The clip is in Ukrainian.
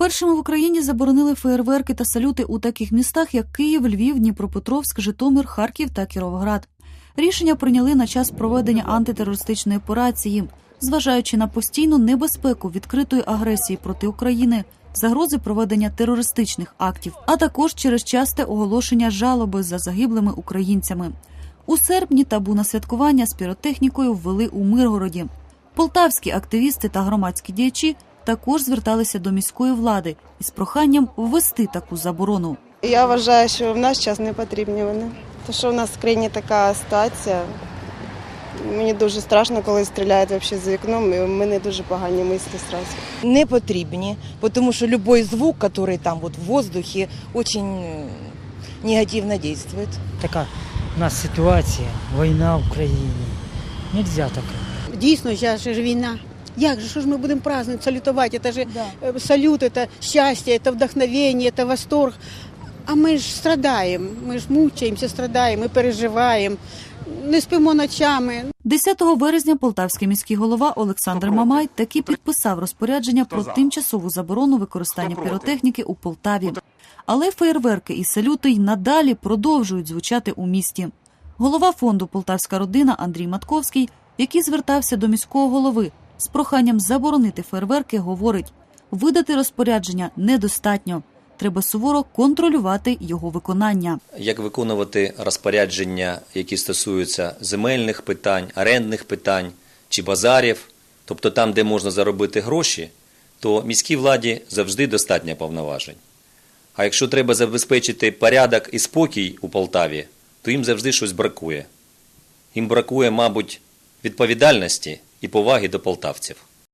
Першими в Україні заборонили феєрверки та салюти у таких містах, як Київ, Львів, Дніпропетровськ, Житомир, Харків та Кіровоград. Рішення прийняли на час проведення антитерористичної операції, зважаючи на постійну небезпеку відкритої агресії проти України, загрози проведення терористичних актів, а також через часте оголошення жалоби за загиблими українцями. У серпні табу на святкування з піротехнікою ввели у Миргороді. Полтавські активісти та громадські діячі також зверталися до міської влади із проханням ввести таку заборону. Я вважаю, що в наш час не потрібні вони. Тому що в нас в країні така ситуація. Мені дуже страшно, коли стріляють взагалі за вікном, і в мене дуже погані мислі зразу. не потрібні, тому що любой звук, який там вот в воздухе, очень э, негативно действует. така у нас ситуація, війна в країні. Нельзя так. Дійсно, зараз ж війна. Як же, що ж ми будемо празднувати, салютувати? Це ж е, салют, це щастя, це вдохновення, це восторг. А ми ж страдаємо, ми ж мучаємося, страдаємо, ми переживаємо, не спимо ночами. 10 березня полтавський міський голова Олександр Мамай таки підписав розпорядження про тимчасову заборону використання піротехніки у Полтаві. Але феєрверки і салюти й надалі продовжують звучати у місті. Голова фонду Полтавська родина Андрій Матковський, який звертався до міського голови з проханням заборонити феєрверки, говорить: видати розпорядження недостатньо. Треба суворо контролювати його виконання. як виконувати розпорядження, які стосуються земельних питань, орендних питань чи базарів, тобто там, де можна заробити гроші, то міській владі завжди достатньо повноважень. А якщо треба забезпечити порядок і спокій у Полтаві, то їм завжди щось бракує. Їм бракує, мабуть, відповідальності і поваги до полтавців.